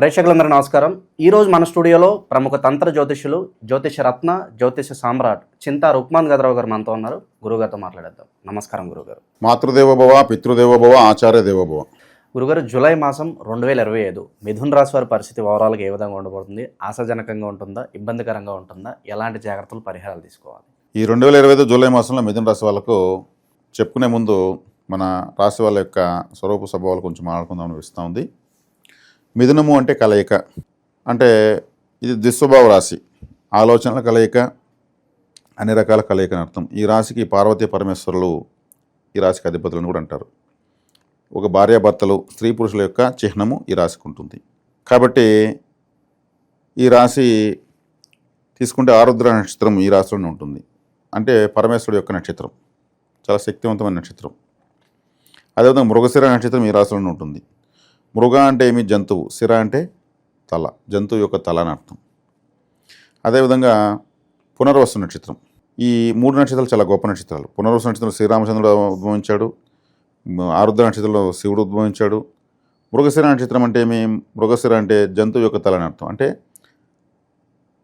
ప్రేక్షకులందరూ నమస్కారం. ఈరోజు మన స్టూడియోలో ప్రముఖ తంత్ర జ్యోతిష్యులు జ్యోతిష రత్న జ్యోతిష సామ్రాట్ చింతా రుక్మాన్ గదరావు గారు మనతో ఉన్నారు. గురుగారితో మాట్లాడేద్దాం. నమస్కారం గురుగారు మాతృదేవోభవ పితృదేవోభవ ఆచార్య దేవోభవ గురుగారు జూలై మాసం రెండు వేల ఇరవై ఐదు మిథున్ రాశి వారి పరిస్థితి ఓవరాల్గా ఏ విధంగా ఉండబోతుంది? ఆశాజనకంగా ఉంటుందా? ఇబ్బందికరంగా ఉంటుందా? ఎలాంటి జాగ్రత్తలు పరిహారాలు తీసుకోవాలి? ఈ రెండు వేల ఇరవై ఐదు జూలై మాసంలో మిథున రాశి వాళ్ళకు చెప్పుకునే ముందు మన రాశి వాళ్ళ యొక్క స్వరూప స్వభావాలు కొంచెం మాట్లాడుకుందాం అనిపిస్తూ ఉంది. మిథునము అంటే కలయిక. అంటే ఇది దుస్వభావ రాశి. ఆలోచనల కలయిక అన్ని రకాల కలయిక అర్థం. ఈ రాశికి పార్వతీ పరమేశ్వరులు ఈ రాశికి అధిపతులను కూడా అంటారు. ఒక భార్యాభర్తలు స్త్రీ పురుషుల యొక్క చిహ్నము ఈ రాశికి ఉంటుంది. కాబట్టి ఈ రాశి తీసుకుంటే ఆరుద్ర నక్షత్రం ఈ రాశిలోనే ఉంటుంది. అంటే పరమేశ్వరుడు యొక్క నక్షత్రం. చాలా శక్తివంతమైన నక్షత్రం. అదేవిధంగా మృగశిర నక్షత్రం ఈ రాశిలోనే ఉంటుంది. మృగ అంటే ఏమి? జంతువు. సిర అంటే తల. జంతువు యొక్క తల అని అర్థం. అదేవిధంగా పునర్వసు నక్షత్రం. ఈ మూడు నక్షత్రాలు చాలా గొప్ప నక్షత్రాలు. పునర్వసు నక్షత్రం శ్రీరామచంద్రుడు ఉద్భవించాడు. ఆరుద్ర నక్షత్రంలో శివుడు ఉద్భవించాడు. మృగశిర నక్షత్రం అంటే ఏమి? మృగశిర అంటే జంతువు యొక్క తల అని అర్థం. అంటే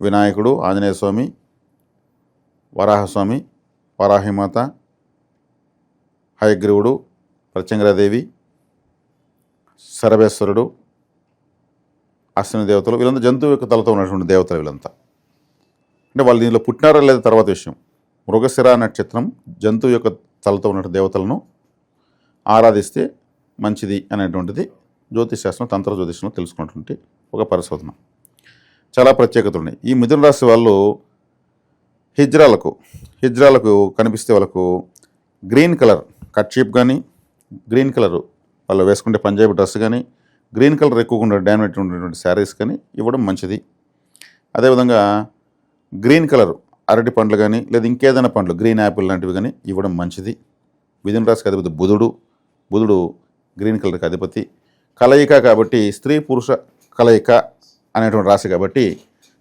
వినాయకుడు ఆంజనేయ స్వామి వరాహస్వామి వరాహిమాత హయగ్రీవుడు ప్రత్యంగరాదేవి శరభేశ్వరుడు అశ్విని దేవతలు వీళ్ళంతా జంతువు యొక్క తలతో ఉన్నటువంటి దేవతలు వీళ్ళంతా. అంటే వాళ్ళు దీనిలో పుట్టినారా లేదా తర్వాత విషయం. మృగశిర నక్షత్రం జంతువు యొక్క తలతో ఉన్న దేవతలను ఆరాధిస్తే మంచిది అనేటువంటిది జ్యోతిశాస్త్రం తంత్ర జ్యోతిషంలో తెలుసుకున్నటువంటి ఒక పరిశోధన. చాలా ప్రత్యేకతలు ఉన్నాయి. ఈ మిథున రాశి వాళ్ళు హిజ్రాలకు హిజ్రాలకు కనిపిస్తే వాళ్ళకు గ్రీన్ కలర్ కట్ షీప్ కానీ గ్రీన్ కలరు వాళ్ళు వేసుకుంటే పంజాబీ డ్రెస్ కానీ గ్రీన్ కలర్ ఎక్కువగా ఉండే డామినేట్ ఉండేటువంటి శారీస్ కానీ ఇవ్వడం మంచిది. అదేవిధంగా గ్రీన్ కలర్ అరటి పండ్లు కానీ లేదా ఇంకేదైనా పండ్లు గ్రీన్ యాపిల్ లాంటివి కానీ ఇవ్వడం మంచిది. మిథున రాశికి అధిపతి బుధుడు బుధుడు గ్రీన్ కలర్కి అధిపతి. కలయిక కాబట్టి స్త్రీ పురుష కలయిక అనేటువంటి రాశి కాబట్టి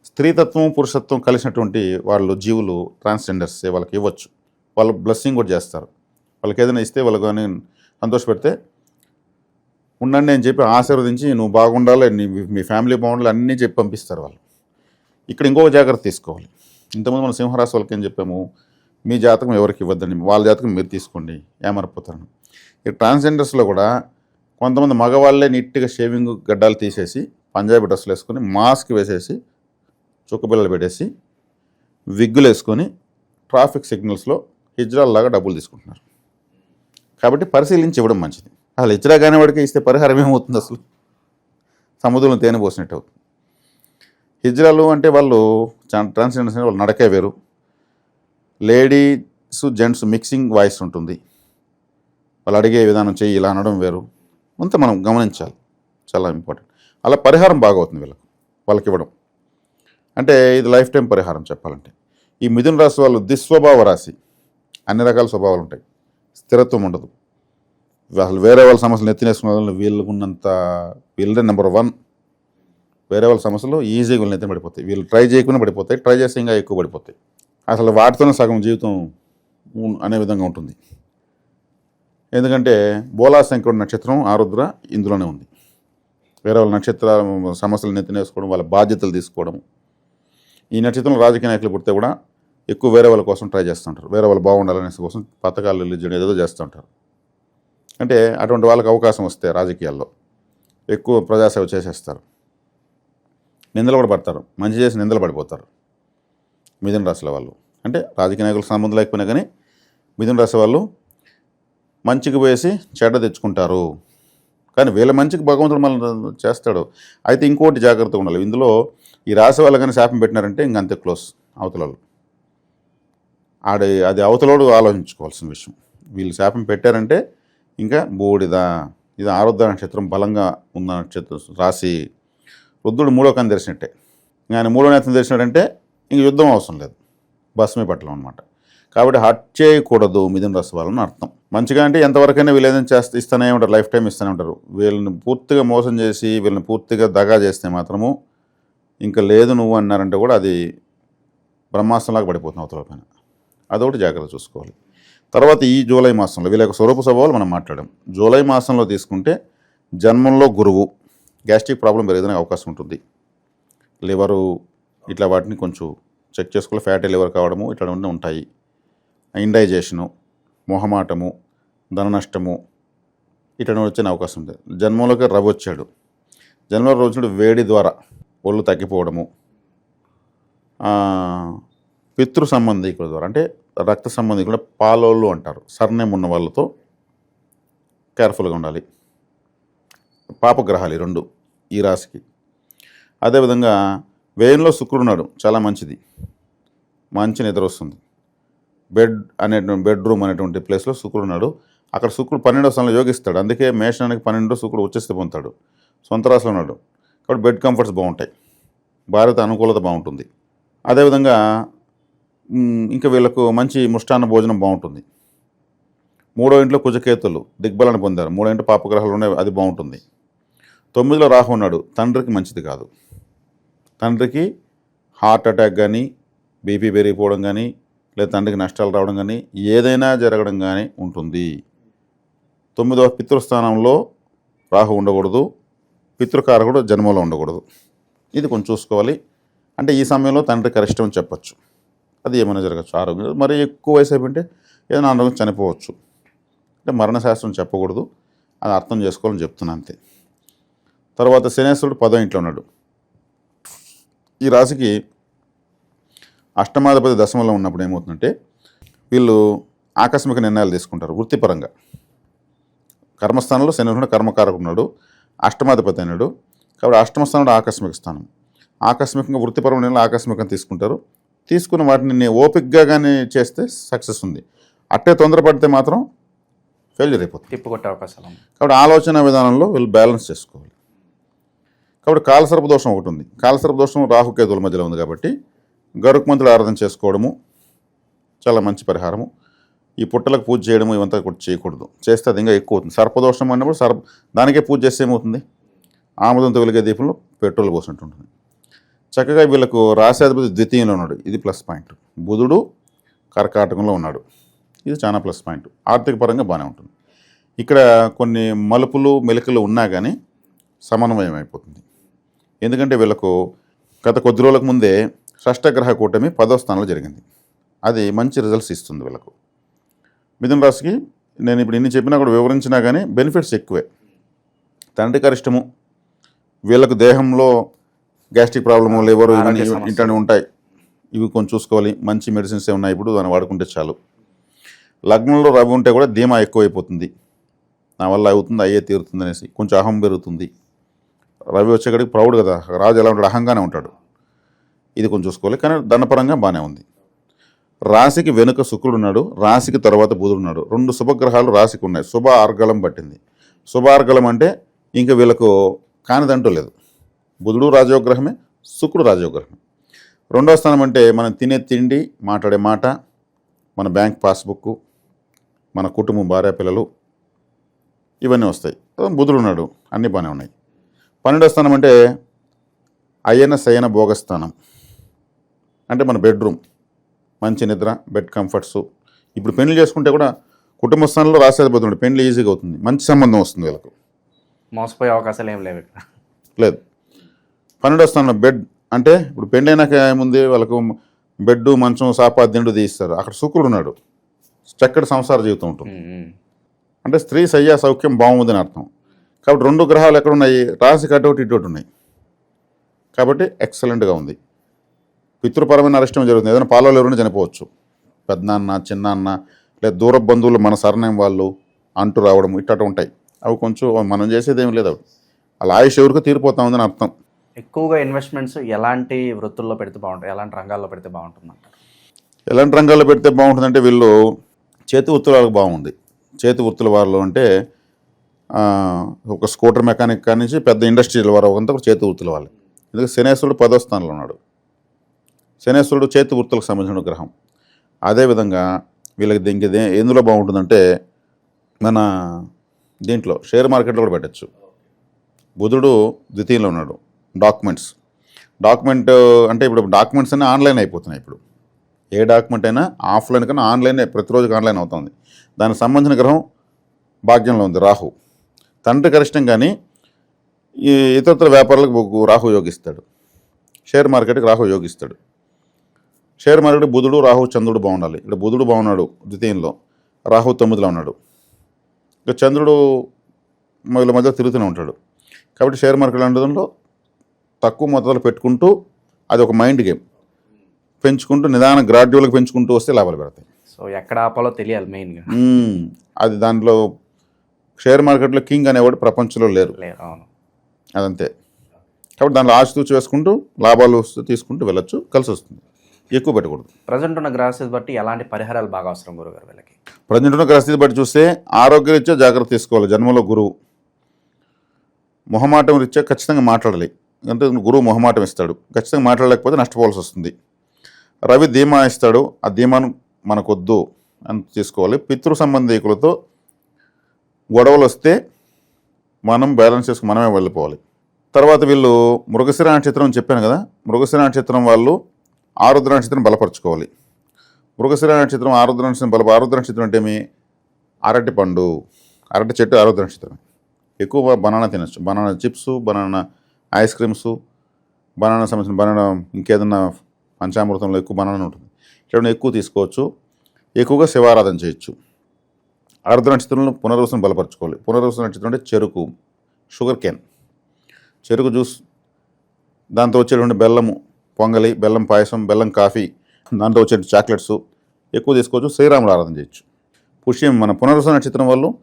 స్త్రీతత్వం పురుషత్వం కలిసినటువంటి వాళ్ళు జీవులు ట్రాన్స్జెండర్స్ వాళ్ళకి ఇవ్వచ్చు. వాళ్ళు బ్లెస్సింగ్ కూడా చేస్తారు. వాళ్ళకి ఏదైనా ఇస్తే వాళ్ళు కానీ సంతోషపెడితే ఉండండి అని చెప్పి ఆశీర్వదించి నువ్వు బాగుండాలి నీ మీ ఫ్యామిలీ బాగుండాలి అన్నీ చెప్పి పంపిస్తారు వాళ్ళు. ఇక్కడ ఇంకొక జాగ్రత్త తీసుకోవాలి. ఇంతకుముందు మన సింహరాశి వాళ్ళకి ఏం చెప్పాము? మీ జాతకం ఎవరికి ఇవ్వద్దండి? వాళ్ళ జాతకం మీరు తీసుకోండి. ఏమరపోతారని ఈ ట్రాన్స్జెండర్స్లో కూడా కొంతమంది మగవాళ్ళే నీట్గా షేవింగ్ గడ్డాలు తీసేసి పంజాబీ డ్రెస్సులు వేసుకొని మాస్క్ వేసేసి చుక్కబిల్లలు పెట్టేసి విగ్గులు వేసుకొని ట్రాఫిక్ సిగ్నల్స్లో హిజ్రాల్లాగా డబ్బులు తీసుకుంటున్నారు. కాబట్టి పరిశీలించి ఇవ్వడం మంచిది. అసలు ఇచ్చినా కాని వాడికి ఇస్తే పరిహారం ఏమవుతుంది అసలు? సముద్రంలో తేనె పోసినట్టు అవుతుంది. హిజ్రాలు అంటే వాళ్ళు ట్రాన్స్జెండర్స్ వాళ్ళు నడకే వేరు. లేడీస్ జెంట్స్ మిక్సింగ్ వాయిస్ ఉంటుంది. వాళ్ళు అడిగే విధానం చెయ్యి ఇలా అనడం వేరు. అంతా మనం గమనించాలి. చాలా ఇంపార్టెంట్ అలా పరిహారం బాగవుతుంది వీళ్ళకి. వాళ్ళకి ఇవ్వడం. అంటే ఇది లైఫ్ టైం పరిహారం చెప్పాలంటే. ఈ మిథున రాశి వాళ్ళు దుస్వభావ రాశి. అన్ని రకాల స్వభావాలు ఉంటాయి. స్థిరత్వం ఉండదు. అసలు వేరే వాళ్ళ సమస్యలు నెత్తినేసుకున్న వాళ్ళు వీళ్ళకు ఉన్నంత వీళ్ళదే నెంబర్ వన్ వేరే వాళ్ళ సమస్యలు ఈజీగా వీళ్ళు నెత్తిన పడిపోతాయి. వీళ్ళు ట్రై చేయకుండా పడిపోతాయి. ట్రై చేస్తే ఇంకా ఎక్కువ పడిపోతాయి. అసలు వాటితోనే సగం జీవితం అనే విధంగా ఉంటుంది. ఎందుకంటే బోలా శంకరుడు నక్షత్రం ఆరుద్ర ఇందులోనే ఉంది. వేరే వాళ్ళ నక్షత్ర సమస్యలు నెత్తినేసుకోవడం వాళ్ళ బాధ్యతలు తీసుకోవడం. ఈ నక్షత్రంలో రాజకీయ నాయకులు పుడితే కూడా ఎక్కువ వేరే వాళ్ళ కోసం ట్రై చేస్తుంటారు వేరే వాళ్ళు బాగుండాలనేసి కోసం పథకాలు రిలీజ్ చేయడం ఏదో చేస్తుంటారు అంటే అటువంటి వాళ్ళకి అవకాశం వస్తే రాజకీయాల్లో ఎక్కువ ప్రజాసేవ చేసేస్తారు. నిందలు కూడా పడతారు. మంచి చేసి నిందలు పడిపోతారు. మిథున రాశుల వాళ్ళు. అంటే రాజకీయ నాయకులకు సంబంధం లేకపోయినా కానీ మిథున రాశి వాళ్ళు మంచికి వేసి చెడ్డ తెచ్చుకుంటారు. కానీ వీళ్ళ మంచికి భగవంతుడు మళ్ళీ చేస్తాడు. అయితే ఇంకోటి జాగ్రత్తగా ఉండాలి. ఇందులో ఈ రాశి వాళ్ళు కానీ శాపం పెట్టినారంటే ఇంకంతే క్లోజ్ అవతలలో ఆడ అది అవతలోడు ఆలోచించుకోవాల్సిన విషయం. వీళ్ళు శాపం పెట్టారంటే ఇంకా బూడిద. ఇది ఆరుద్ర నక్షత్రం బలంగా ఉన్న నక్షత్రం. రాశి రుద్రుడు మూడో కన్ను తెరిచినట్టే. ఆయన మూడో నేత్రం తెరిచినాడంటే ఇంక యుద్ధం అవసరం లేదు. భస్మే పట్టలం అనమాట కాబట్టి హట్ చేయకూడదు మిథున రాశి వాళ్ళని అర్థం. మంచిగా అంటే ఎంతవరకైనా వీళ్ళు ఏదైనా చేస్తే ఇస్తూనే ఉంటారు లైఫ్ టైం ఇస్తూనే ఉంటారు. వీళ్ళని పూర్తిగా మోసం చేసి వీళ్ళని పూర్తిగా దగా చేస్తే మాత్రము ఇంకా లేదు నువ్వు అన్నారంటే కూడా అది బ్రహ్మాస్త్రంలాగా పడిపోతుంది అవతల పైన. అదొకటి జాగ్రత్త చూసుకోవాలి. తర్వాత ఈ జూలై మాసంలో వీళ్ళ యొక్క స్వరూప స్వభావాలు మనం మాట్లాడాం. జూలై మాసంలో తీసుకుంటే జన్మంలో గురువు గ్యాస్ట్రిక్ ప్రాబ్లం పెరిగేదానికి అవకాశం ఉంటుంది. లివరు ఇట్లా వాటిని కొంచెం చెక్ చేసుకోవాలి. ఫ్యాటీ లివర్ కావడము ఇట్లాంటివన్నీ ఉంటాయి. ఇండైజేషను మొహమాటము ధన నష్టము ఇట్లాంటివి వచ్చే అవకాశం ఉంది. జన్మంలోకి రవి వచ్చాడు. జన్మలో వచ్చినప్పుడు వేడి ద్వారా ఒళ్ళు తగ్గిపోవడము పితృ సంబంధికుల ద్వారా అంటే రక్త సంబంధి కూడా పాలోళ్ళు అంటారు. సర్నేమ్ ఉన్న వాళ్ళతో కేర్ఫుల్గా ఉండాలి. పాపగ్రహాలు ఈ రెండు ఈ రాశికి. అదేవిధంగా వేయంలో శుక్రుడు ఉన్నాడు. చాలా మంచిది. మంచి నిద్ర వస్తుంది. బెడ్ అనేటువంటి బెడ్రూమ్ అనేటువంటి ప్లేస్లో శుక్రుడు ఉన్నాడు. అక్కడ శుక్రుడు పన్నెండో స్థానంలో యోగిస్తాడు. అందుకే మేషానికి పన్నెండో శుక్రుడు వచ్చేస్తే పొందుతాడు. సొంత రాశిలో ఉన్నాడు. కాబట్టి బెడ్ కంఫర్ట్స్ బాగుంటాయి. భారత అనుకూలత బాగుంటుంది. అదేవిధంగా ఇంకా వీళ్ళకు మంచి ముష్టాన్న భోజనం బాగుంటుంది. మూడో ఇంట్లో కుజకేతులు దిగ్బలాన్ని పొందారు. మూడో ఇంట్లో పాపగ్రహాలు ఉన్నాయి అది బాగుంటుంది. తొమ్మిదిలో రాహు ఉన్నాడు. తండ్రికి మంచిది కాదు. తండ్రికి హార్ట్ అటాక్ కానీ బీపీ పెరిగిపోవడం కానీ లేదా తండ్రికి నష్టాలు రావడం కానీ ఏదైనా జరగడం కానీ ఉంటుంది. తొమ్మిదవ పితృస్థానంలో రాహు ఉండకూడదు. పితృకారకుడు జన్మలో ఉండకూడదు. ఇది కొంచెం చూసుకోవాలి. అంటే ఈ సమయంలో తండ్రి కరిష్టం చెప్పచ్చు. అది ఏమైనా జరగచ్చు ఆరోగ్యం మరి ఎక్కువ వయసు అయిపోయింటే ఏదైనా ఆరోగ్యం చనిపోవచ్చు. అంటే మరణశాస్త్రం చెప్పకూడదు. అది అర్థం చేసుకోవాలని చెప్తున్నాను అంతే. తర్వాత శనేశ్వరుడు పదో ఇంట్లో ఉన్నాడు. ఈ రాశికి అష్టమాధిపతి దశమంలో ఉన్నప్పుడు ఏమవుతుందంటే వీళ్ళు ఆకస్మిక నిర్ణయాలు తీసుకుంటారు వృత్తిపరంగా. కర్మస్థానంలో శని కర్మకారకుడు ఉన్నాడు. అష్టమాధిపతి అయినాడు. కాబట్టి అష్టమ స్థానంలో ఆకస్మిక స్థానం. ఆకస్మికంగా వృత్తిపరమైన ఆకస్మికంగా తీసుకుంటారు. తీసుకున్న వాటిని నే- ఓపికగా కానీ చేస్తే సక్సెస్ ఉంది. అట్టే తొందరపడితే మాత్రం ఫెయిల్యూర్ అయిపోతుంది. తిప్పుకొట్టే అవకాశాలు కాబట్టి ఆలోచన విధానంలో వీళ్ళు బ్యాలెన్స్ చేసుకోవాలి. కాబట్టి కాలసర్ప దోషం ఒకటి ఉంది. కాలసర్ప దోషం రాహుకేతువుల మధ్యలో ఉంది కాబట్టి గరుకుమంతులు ఆరాధన చేసుకోవడము చాలా మంచి పరిహారము. ఈ పుట్టలకు పూజ చేయడము ఇవంతా కూడా చేయకూడదు. చేస్తే అది ఇంకా ఎక్కువ అవుతుంది. సర్పదోషం అన్నప్పుడు సర్ప దానికే పూజ చేస్తే ఏమవుతుంది? ఆముదంతో వెలిగే దీపంలో పెట్రోల్ పోసినట్టు ఉంటుంది. చక్కగా వీళ్ళకు రాశాధిపతి ద్వితీయంలో ఉన్నాడు. ఇది ప్లస్ పాయింట్. బుధుడు కర్కాటకంలో ఉన్నాడు. ఇది చాలా ప్లస్ పాయింట్. ఆర్థిక పరంగా బాగానే ఉంటుంది. ఇక్కడ కొన్ని మలుపులు మెలికలు ఉన్నా కానీ సమన్వయం అయిపోతుంది. ఎందుకంటే వీళ్ళకు గత కొద్ది రోజులకు ముందే షష్టగ్రహ కూటమి పదో స్థానంలో జరిగింది. అది మంచి రిజల్ట్స్ ఇస్తుంది వీళ్ళకు. మిథున రాశికి నేను ఇప్పుడు ఇన్ని చెప్పినా కూడా వివరించినా కానీ బెనిఫిట్స్ ఎక్కువే. తండ్రి కరిష్టము వీళ్ళకు దేహంలో గ్యాస్ట్రిక్ ప్రాబ్లము లివర్ ఇవన్నీ. ఇంటనే ఉంటాయి. ఇవి కొంచెం చూసుకోవాలి. మంచి మెడిసిన్స్ ఉన్నాయి ఇప్పుడు దాన్ని వాడుకుంటే చాలు. లగ్నంలో రవి ఉంటే కూడా ధీమా ఎక్కువైపోతుంది. నా వల్ల అవుతుంది అయ్యే తీరుతుంది అనేసి కొంచెం అహం పెరుగుతుంది. రవి వచ్చేకాడికి ప్రౌడ్ కదా. రాజు ఎలా ఉంటాడు? అహంగానే ఉంటాడు. ఇది కొంచెం చూసుకోవాలి. కానీ ధనపరంగా బాగానే ఉంది. రాశికి వెనుక శుక్రుడు ఉన్నాడు. రాశికి తర్వాత బుధుడు ఉన్నాడు. రెండు శుభగ్రహాలు రాశికి ఉన్నాయి. శుభ ఆర్గళం పట్టింది. శుభ ఆర్గళం అంటే ఇంకా వీళ్ళకు కానిదంటూ లేదు. బుధుడు రాజయోగ్రహమే శుక్రుడు రాజయోగ్రహమే రెండో స్థానం అంటే మనం తినే తిండి మాట్లాడే మాట మన బ్యాంక్ పాస్బుక్ మన కుటుంబం భార్య పిల్లలు ఇవన్నీ వస్తాయి. బుధుడు ఉన్నాడు అన్నీ బాగానే ఉన్నాయి. పన్నెండో స్థానం అంటే అయన శయన భోగస్థానం అంటే మన బెడ్రూమ్ మంచి నిద్ర బెడ్ కంఫర్ట్స్. ఇప్పుడు పెళ్ళి చేసుకుంటే కూడా కుటుంబ స్థానంలో రాసేదిపోతుంది పెళ్ళి ఈజీగా అవుతుంది మంచి సంబంధం వస్తుంది వీళ్ళకు. మోసపోయే అవకాశాలు ఏం లేవు ఇక్కడ. లేదు. పన్నెండో స్థానంలో బెడ్ అంటే ఇప్పుడు పెళ్ళైనాక ఏముంది? వాళ్ళకు బెడ్ మంచం సాపా దిండు తీస్తారు అక్కడ శుక్రుడు ఉన్నాడు. చక్కటి సంసార జీవితం ఉంటుంది. అంటే స్త్రీ శయ్య సౌఖ్యం బాగుందని అర్థం. కాబట్టి రెండు గ్రహాలు ఎక్కడ ఉన్నాయి రాశికి అటోటి ఇటోటి ఉన్నాయి. కాబట్టి ఎక్సలెంట్గా ఉంది. పితృపరమైన అరిష్టం జరుగుతుంది. ఏదైనా పాలలో ఎవరైనా చనిపోవచ్చు. పెద్దనాన్న చిన్నాన్న లేదా దూర బంధువులు మన సరణం వాళ్ళు అంటూ రావడం ఇట్టట ఉంటాయి. అవి కొంచెం మనం చేసేది ఏం లేదు అవి. అలా ఆయుష్ ఎవరికి తీరిపోతా ఉందని అర్థం. ఎక్కువగా ఇన్వెస్ట్మెంట్స్ ఎలాంటి వృత్తుల్లో పెడితే బాగుంటుంది ఎలాంటి రంగాల్లో పెడితే బాగుంటుంది ఎలాంటి రంగాల్లో పెడితే బాగుంటుందంటే వీళ్ళు చేతి వృత్తులకు బాగుంది. చేతి వృత్తుల వాళ్ళు అంటే ఒక స్కూటర్ మెకానిక్ కాడి నుంచి పెద్ద ఇండస్ట్రియల్ వారు ఒకంతా చేతి వృత్తుల వాళ్ళు. ఎందుకంటే శనేశ్వరుడు పదో స్థానంలో ఉన్నాడు. శనేశ్వరుడు చేతి వృత్తులకు సంబంధించిన గ్రహం. అదేవిధంగా వీళ్ళకి దీనికి ఎందులో బాగుంటుందంటే మన దీంట్లో షేర్ మార్కెట్లో కూడా పెట్టచ్చు. బుధుడు ద్వితీయంలో ఉన్నాడు. డాక్యుమెంట్స్. డాక్యుమెంట్ అంటే ఇప్పుడు డాక్యుమెంట్స్ అన్నీ ఆన్లైన్ అయిపోతున్నాయి ఇప్పుడు. ఏ డాక్యుమెంట్ అయినా ఆఫ్లైన్ కన్నా ఆన్లైన్ ప్రతిరోజుకి ఆన్లైన్ అవుతుంది. దానికి సంబంధించిన గ్రహం భాగ్యంలో ఉంది రాహు. తండ్రి కరిష్టం కానీ ఈ ఇతరత్ర వ్యాపారాలకు రాహు యోగిస్తాడు. షేర్ మార్కెట్కి రాహు యోగిస్తాడు. షేర్ మార్కెట్ బుధుడు రాహు చంద్రుడు బాగుండాలి. ఇక్కడ బుధుడు బాగున్నాడు ద్వితీయంలో రాహు తొమ్మిదిలో ఉన్నాడు. ఇక చంద్రుడు వీళ్ళ మధ్య తిరుగుతూనే ఉంటాడు. కాబట్టి షేర్ మార్కెట్ అనడంలో తక్కువ మొత్తాలు పెట్టుకుంటూ అది ఒక మైండ్ గేమ్. పెంచుకుంటూ నిదాన గ్రాడ్యువల్గా పెంచుకుంటూ వస్తే లాభాలు పెడతాయి. సో ఎక్కడ ఆపాలో తెలియాలి మెయిన్గా. అది దాంట్లో షేర్ మార్కెట్లో కింగ్ అనేవాడు ప్రపంచంలో లేరు. అవును. అదంతే. కాబట్టి దాంట్లో ఆచితూచి వేసుకుంటూ లాభాలు వస్తూ తీసుకుంటూ వెళ్ళొచ్చు కలిసి వస్తుంది. ఎక్కువ పెట్టకూడదు. ప్రజెంట్ ఉన్న గ్రాసెస్ బట్టి ఎలాంటి పరిహారాలు బాగా అవసరం గురుగారు వీళ్ళకి? ప్రజెంట్ ఉన్న గ్రస్థితి బట్టి చూస్తే ఆరోగ్యరీత్యా జాగ్రత్త తీసుకోవాలి. జన్మలో గురువు. మొహమాటం రీత్యా ఖచ్చితంగా మాట్లాడాలి. అంటే గురువు మొహమాటం ఇస్తాడు. ఖచ్చితంగా మాట్లాడలేకపోతే నష్టపోవాల్సి వస్తుంది. రవి ధీమా ఇస్తాడు. ఆ ధీమాను మనకొద్దు అని తీసుకోవాలి. పితృ సంబంధీకులతో గొడవలు వస్తే మనం బ్యాలెన్స్ చేసుకుని మనమే వెళ్ళిపోవాలి. తర్వాత వీళ్ళు మృగశిర నక్షత్రం అని చెప్పాను కదా. మృగశిర నక్షత్రం వాళ్ళు ఆరుద్ర నక్షత్రం బలపరచుకోవాలి. మృగశిర నక్షత్రం ఆరుద్ర నక్షత్రం బల ఆరుద్ర నక్షత్రం అంటే ఏమి? అరటి పండు. అరటి చెట్టు ఆరుద్ర నక్షత్రం ఎక్కువ బనానా తినచ్చు. Banana chips banana ice creams banana సంబంధించిన బనానా ఇంకేదన్నా పంచామృతంలో ఎక్కువ బనానా ఉంటుంది. ఇట్లా ఎక్కువ తీసుకోవచ్చు. ఎక్కువగా శివారాధన చేయొచ్చు. ఆరుద్ర నక్షత్రంలో పునర్వసం బలపరచుకోవాలి. పునర్వసన నక్షత్రం అంటే చెరుకు షుగర్ కేన్. చెరుకు జ్యూస్ దాంతో వచ్చేటువంటి బెల్లము పొంగలి బెల్లం పాయసం బెల్లం కాఫీ దాంతో వచ్చే చాక్లెట్స్ ఎక్కువ తీసుకోవచ్చు. శ్రీరాములు ఆరాధన చేయొచ్చు. పుష్యమి మన పునర్వసన నక్షత్రం వాళ్ళు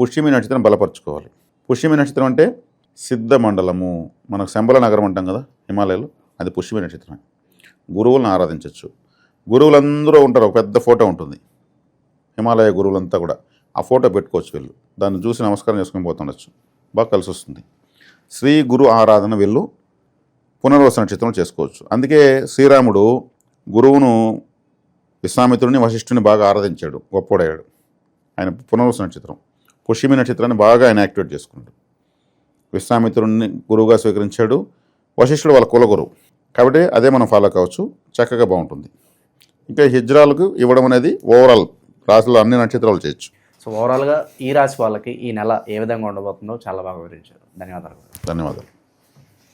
పుష్యమి నక్షత్రం బలపరచుకోవాలి. పుష్యమి నక్షత్రం అంటే సిద్ధ మండలము మనకు శంబల నగరం అంటాం కదా హిమాలయాలు అది పుష్యమి నక్షత్రం గురువులను ఆరాధించవచ్చు గురువులందరూ ఉంటారు ఒక పెద్ద ఫోటో ఉంటుంది. హిమాలయ గురువులంతా కూడా ఆ ఫోటో పెట్టుకోవచ్చు వీళ్ళు. దాన్ని చూసి నమస్కారం చేసుకొని పోతుండొచ్చు. బాగా కలిసి వస్తుంది. శ్రీ గురు ఆరాధన వీళ్ళు పునర్వస నక్షత్రం చేసుకోవచ్చు. అందుకే శ్రీరాముడు గురువును విశ్వామిత్రుని వశిష్ఠుని బాగా ఆరాధించాడు. గొప్పోడయ్యాడు. ఆయన పునర్వస నక్షత్రం పుష్యమి నక్షత్రాన్ని బాగా ఆయన యాక్టివేట్ చేసుకున్నాడు. విశ్వామిత్రుడిని గురువుగా స్వీకరించాడు. వశిష్ఠుడు వాళ్ళ కులగురువు. కాబట్టి అదే మనం ఫాలో కావచ్చు. చక్కగా బాగుంటుంది. ఇంకా హిజ్రాలకు ఇవ్వడం అనేది ఓవరాల్ రాశిలో అన్ని నక్షత్రాలు చేయొచ్చు. సో ఓవరాల్గా ఈ రాశి వాళ్ళకి ఈ నెల ఏ విధంగా ఉండబోతుందో చాలా బాగా వివరించారు. ధన్యవాదాలు. ధన్యవాదాలు.